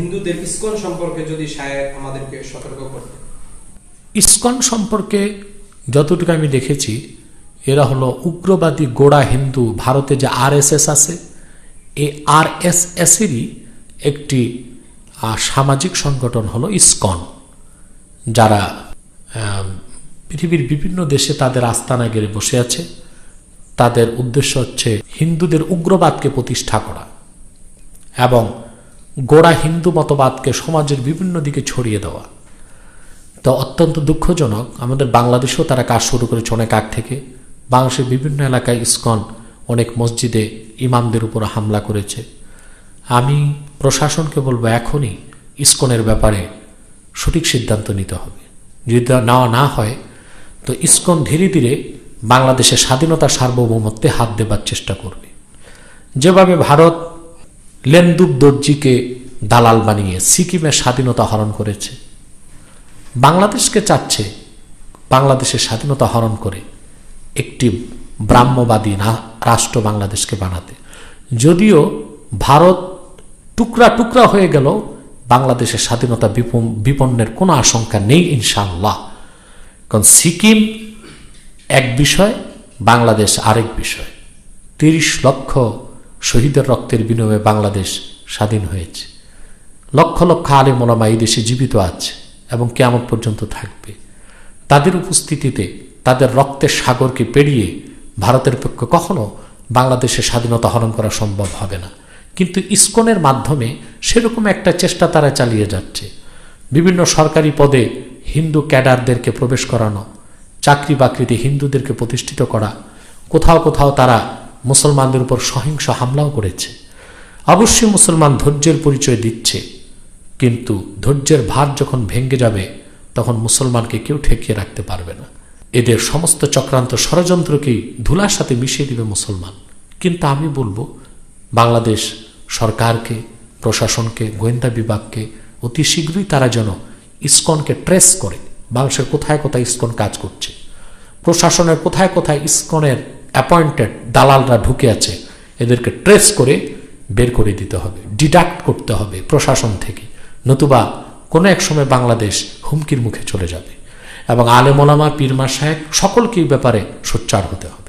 হিন্দুদের ইসকন সম্পর্কে যদি সাহেব আমাদেরকে সতর্ক করতেন ইসকন সম্পর্কে যতটুকু আমি দেখেছি, এরা হলো উগ্রবাদী গোড়া হিন্দু। ভারতে যে আরএসএস আছে, এই আরএসএসেরই একটি সামাজিক সংগঠন হলো ইস্কন, যারা পৃথিবীর বিভিন্ন দেশে তাদের আস্তানা গেড়ে বসে আছে। তাদের উদ্দেশ্য হচ্ছে হিন্দুদের উগ্রবাদকে প্রতিষ্ঠা করা এবং গোড়া হিন্দু মতবাদকে সমাজের বিভিন্ন দিকে ছড়িয়ে দেওয়া। তো অত্যন্ত দুঃখজনক। আমাদের বাংলাদেশেও তারা কাজ শুরু করেছে অনেক আগ থেকে। বাংলাদেশের বিভিন্ন এলাকায় ইস্কন অনেক মসজিদে ইমামদের উপর হামলা করেছে। আমি প্রশাসনকে বলব এখনই ইস্কনের ব্যাপারে সঠিক সিদ্ধান্ত নিতে হবে। যদি নেওয়া না হয়, তো ইস্কন ধীরে ধীরে বাংলাদেশের স্বাধীনতা সার্বভৌমত্বে হাত দেবার চেষ্টা করবে। যেভাবে ভারত লেন্দুব দর্জিকে দালাল বানিয়ে সিকিমের স্বাধীনতা হরণ করেছে। বাংলাদেশকে চাচ্ছে বাংলাদেশের স্বাধীনতা হরণ করে একটি ব্রাহ্মবাদী রাষ্ট্র বাংলাদেশকে বানাতে। যদিও ভারত টুকরা টুকরা হয়ে গেল বাংলাদেশের স্বাধীনতা বিপন- বিপন্নের কোনো আশঙ্কা নেই, ইনশাআল্লাহ। কারণ সিকিম এক বিষয়, বাংলাদেশ আরেক বিষয়। তিরিশ লক্ষ শহীদের রক্তের বিনিময়ে বাংলাদেশ স্বাধীন হয়েছে। লক্ষ লক্ষ আলে মোলামা এই দেশে জীবিত আছে এবং কেমন পর্যন্ত থাকবে। তাদের উপস্থিতিতে তাদের রক্তের সাগরকে পেরিয়ে ভারতের পক্ষে কখনো বাংলাদেশের স্বাধীনতা হরণ করা সম্ভব হবে না। কিন্তু ইস্কনের মাধ্যমে সেরকম একটা চেষ্টা তারা চালিয়ে যাচ্ছে। বিভিন্ন সরকারি পদে হিন্দু ক্যাডারদেরকে প্রবেশ করানো চাকরি বাকরিতে হিন্দুদেরকে প্রতিষ্ঠিত করা, কোথাও কোথাও তারা মুসলমানদের উপর সহিংস হামলাও করেছে। অবশ্যই মুসলমান ধৈর্যের পরিচয় দিচ্ছে, কিন্তু ধৈর্যের ভার যখন ভেঙে যাবে, তখন মুসলমানকে কেউ ঠেকিয়ে রাখতে পারবে না। এদের সমস্ত চক্রান্ত ষড়যন্ত্রকেই ধুলার সাথে মিশিয়ে দিবে মুসলমান। কিন্তু আমি বলব, বাংলাদেশ সরকারকে, প্রশাসনকে, গোয়েন্দা বিভাগকে অতি শীঘ্রই তারা যেন ইসকনকে ট্রেস করে, বাংলাদেশের কোথায় কোথায় ইসকন কাজ করছে। প্রশাসনের কোথায় কোথায় ইসকনের অ্যাপয়েন্টেড দালালরা ঢুকে আছে, এদেরকে ট্রেস করে বের করে দিতে হবে, ডিডাক্ট করতে হবে প্রশাসন থেকে। নতুবা কোনো এক সময় বাংলাদেশ হুমকির মুখে চলে যাবে। এবং আলেমলামা পীরমা সাহেব, সকলকে ব্যাপারে সোচ্চার হতে হবে।